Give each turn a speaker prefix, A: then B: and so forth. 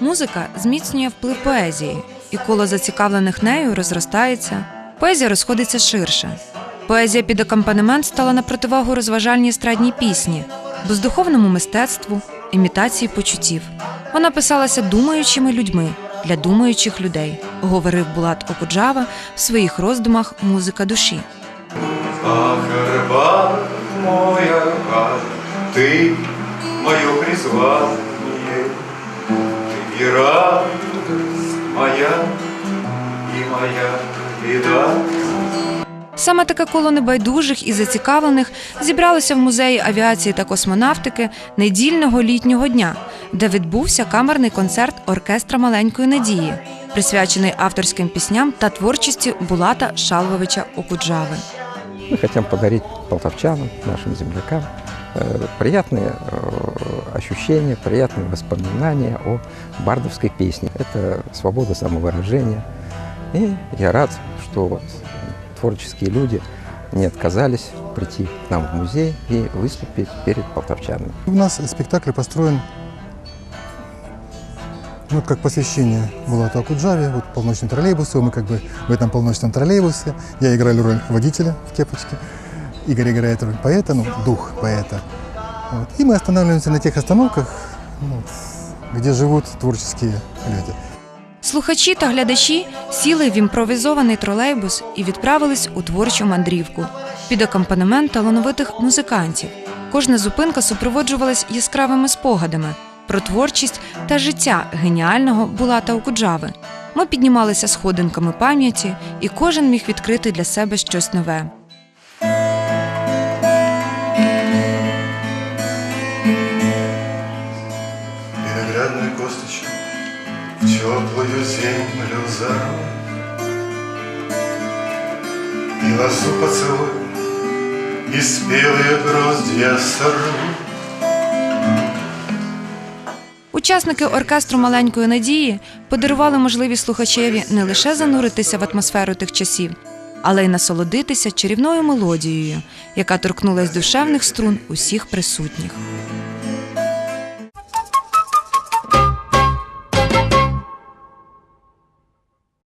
A: Музика зміцнює вплив поезії, і коло зацікавлених нею розростається. Поезія розходиться ширше. Поезія під акомпанемент стала на противагу розважальній естрадній пісні, бездуховному мистецтву, імітації почуттів. Вона писалася думаючими людьми для думаючих людей, говорив Булат Окуджава в своїх роздумах Музика душі.
B: Арбат, ты мое призвание, ты и радость моя, и моя беда.
A: Саме таке коло небайдужих і зацікавлених зібралося в музеї авіації та космонавтики недільного літнього дня, де відбувся камерний концерт оркестра маленької надії, присвячений авторським пісням та творчості Булата Шалвовича Окуджави.
C: Мы хотим подарить полтавчанам, нашим землякам, э, приятные э, ощущения, приятные воспоминания о бардовской песне. Это свобода самовыражения. И я рад, что вот творческие люди не отказались прийти к нам в музей и выступить перед полтавчанами.
D: У нас спектакль построен ну, вот как посвящение Булату Акуджаве, вот полночный троллейбус, мы как бы в этом полночном троллейбусе, я играю роль водителя в кепочке, Игорь играет роль поэта, ну, дух поэта. Вот. И мы останавливаемся на тех остановках, ну, где живут творческие люди.
A: Слухачі та глядачі сіли в імпровізований тролейбус і відправились у творчу мандрівку під акомпанемент талановитих музикантів. Кожна зупинка супроводжувалась яскравими спогадами про творчість та життя геніального Булата Окуджави. Ми піднімалися сходинками пам'яті, і кожен міг відкрити для себе щось нове.
B: Виноградную косточку в теплую землю зарой И лозу поцелуй, и спелые гроздья сорву.
A: Учасники оркестру маленької надії подарували можливість слухачеві не лише зануритися в атмосферу тих часів, але й насолодитися чарівною мелодією, яка торкнулась душевних струн усіх присутніх.